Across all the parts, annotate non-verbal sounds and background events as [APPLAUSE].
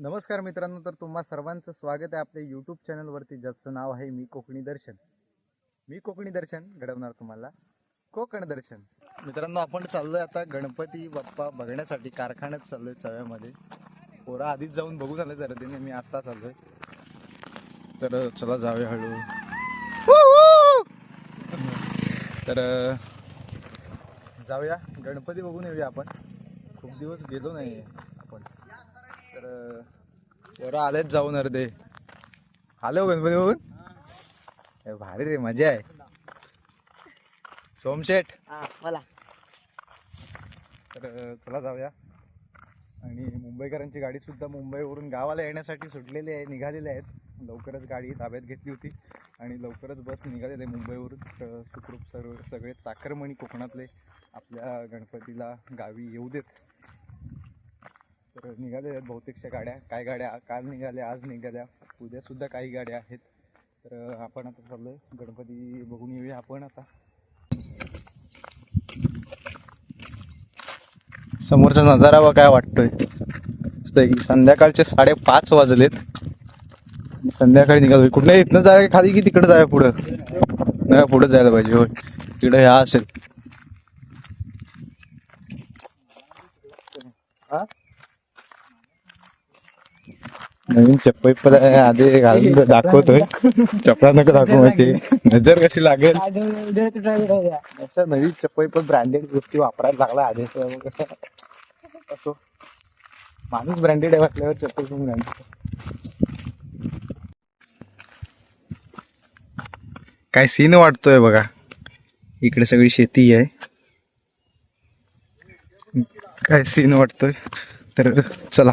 नमस्कार मित्रांनो तर तुम्हा सर्वांचं स्वागत आहे आपल्या यूट्यूब चॅनलवरती ज्याचं नाव आहे मी कोकणी दर्शन. मी कोकणी दर्शन घडवणार तुम्हाला. कोकण दर्शन. मित्रांनो आपण चाललोय आता गणपती बाप्पा बघण्यासाठी कारखान्यात चाललोय चव्यामध्ये. पोरा आधीच जाऊन बघून आलं जरा त्याने मी आत्ता चाललोय. तर चला जाऊया हळू. [LAUGHS] तर जाऊया. गणपती बघून येऊया आपण. खूप दिवस गेलो नाही तर पोरं आलेच जाऊन अर्धे. आलो गणपती बघून? भारी रे मजा आहे. सोमशेठ. हा बोला. तर चला जाऊया. आणि मुंबईकरांची गाडी सुद्धा मुंबईवरून गावाला येण्यासाठी सुटलेली आहे निघालेली आहेत. लवकरच गाडी ताब्यात घेतली होती आणि लवकरच बस निघालेली आहे मुंबईवरून. तर सुखरूप सर्व सगळे साखरमणी कोकणातले आपल्या गणपतीला गावी येऊ देत. तर निघालेल्या आहेत बहुतेकशा गाड्या. काय गाड्या? काल निघाल्या आज निघाल्या. उद्यासुद्धा काही गाड्या आहेत. तर आपण आता चाललोय. गणपती बघून येऊया आपण आता. समोरचा नजारा बघ काय वाटतोय. की संध्याकाळचे साडेपाच वाजलेत. संध्याकाळी निघालो कुठल्या इथनं जाय खाली की तिकडे जाय पुढं? नाही पुढं जायला पाहिजे. होय. तिकडे ह्या असेल. हा? नवीन चप्पल पण आहे, आधी घालून दाखवतोय. चपला नको दाखवू माहिती. नजर कशी लागेल? नवीन चप्पल पण ब्रँडेड गोष्टी वापरायला लागला आधी. कसं? असो. माणूस ब्रँडेड आहे वाटल्यावर चप्पल पण ब्रँडेड काय सीन वाटतोय बघा. इकडे सगळी शेती आहे. काय सीन वाटतोय? तर चला.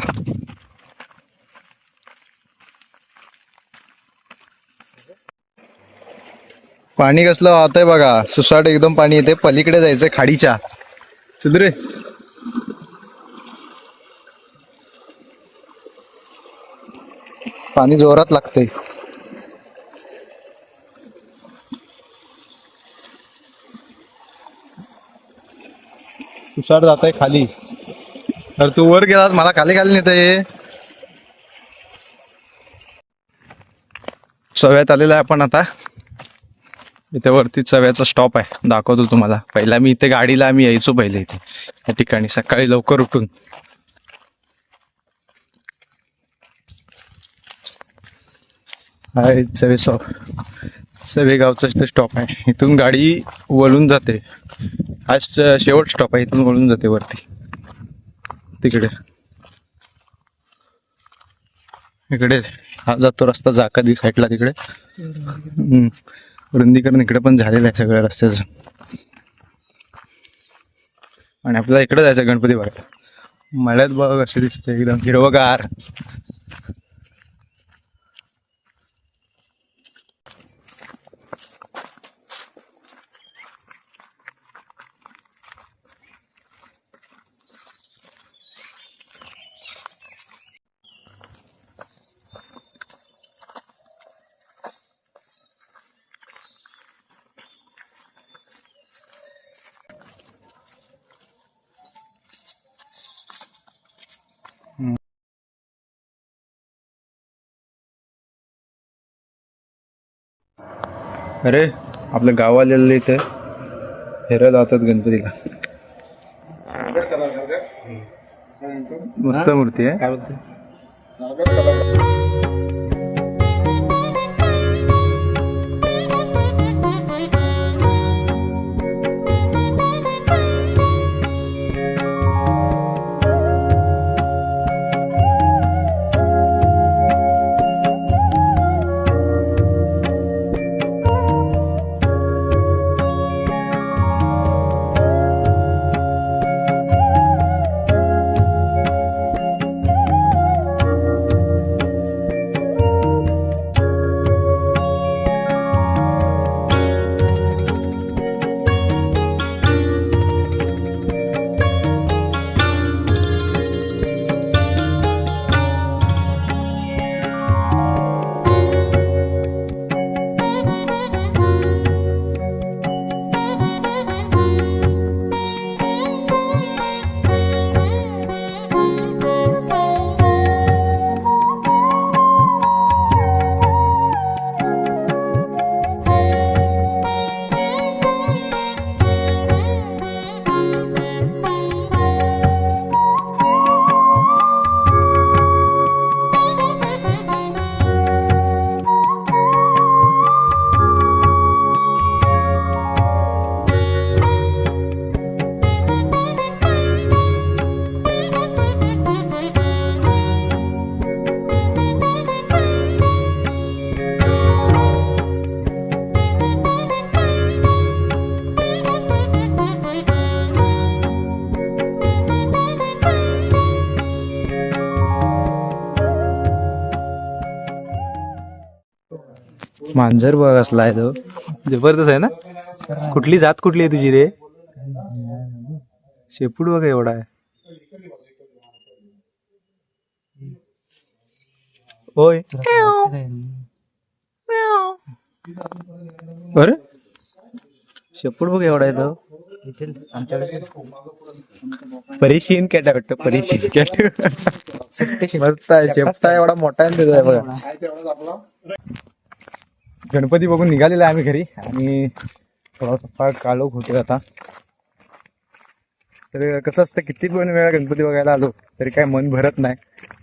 पाणी कसलं वाहतंय बघा. सुसाट एकदम पाणी येते. पलीकडे जायचंय खाडीच्या. सुद्रे रे पाणी जोरात लागतंय. सुसाट जात आहे खाली. तर तू वर गेलास मला खाली खाली नेत आहे सव्यात आलेला आहे आपण आता. इथे वरती चव्याचा स्टॉप आहे. दाखवतो तुम्हाला. पहिला मी इथे गाडीला आम्ही यायचो पहिले इथे. या ठिकाणी सकाळी लवकर उठून. हाय चवे स्टॉप चवे गावचा इथे स्टॉप आहे. इथून गाडी वळून जाते. हा शेवट स्टॉप आहे. इथून वळून जाते वरती. तिकडे. इकडे. हा जातो रस्ता जाकादी साईडला तिकडे. रुंदीकरण इकडे पण झालेलं आहे सगळ्या रस्त्याचं. आणि आपल्याला इकडे जायचं गणपती बघायला मळ्यात बघ असे दिसते एकदम हिरवगार. अरे आपलं गाव आलेलं इथे फेऱ्या लावतात गणपतीला. मस्त मूर्ती आहे. मांजर बघ असला आहे तो. जबरदस्त आहे ना? कुठली जात कुठली आहे तुझी रे? शेपूट बघ एवढा आहे. होय. अरे? शेपूट बघ एवढा आहे तो. परेशीन कॅट वाटतं परेशीन कॅट मस्त आहे चेपटा एवढा मोठा आहे बघा. गणपती बघून निघालेला आहे आम्ही घरी. आणि थोडासा फार काळोख होते आता. तर कसं असतं किती पण वेळा गणपती बघायला आलो तरी काय मन भरत नाही.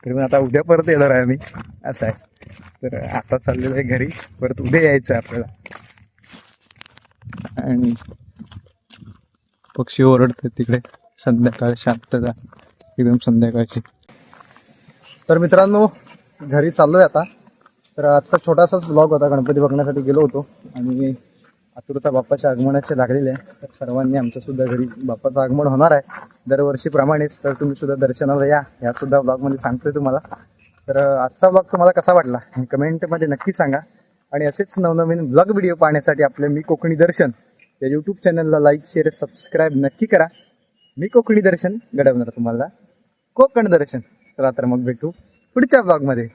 तरी पण आता उद्या परत येणार आहे आम्ही. असं आहे. तर आता चाललेलं आहे घरी. परत उद्या यायचं आहे आपल्याला. आणि पक्षी ओरडतात तिकडे. संध्याकाळ शांतता. एकदम संध्याकाळची. तर मित्रांनो घरी चाललोय आता. तर आजचा छोटासाच ब्लॉग होता गणपती बघण्यासाठी गेलो होतो. आणि आतुरता बाप्पाच्या आगमनाचे लागलेले आहे. तर सर्वांनी आमच्यासुद्धा घरी बाप्पाचं आगमन होणार आहे. दरवर्षीप्रमाणेच तर तुम्ही सुद्धा दर्शनाला या. ह्यासुद्धा ब्लॉगमध्ये सांगतोय तुम्हाला. तर आजचा ब्लॉग तुम्हाला कसा वाटला? हे कमेंटमध्ये नक्की सांगा. आणि असेच नवनवीन ब्लॉग व्हिडिओ पाहण्यासाठी आपले मी कोकणी दर्शन या यूट्यूब चॅनलला लाईक शेअर सबस्क्राईब नक्की करा. मी कोकणी दर्शन घडवणार तुम्हाला. कोकण दर्शन. चला तर मग भेटू पुढच्या ब्लॉगमध्ये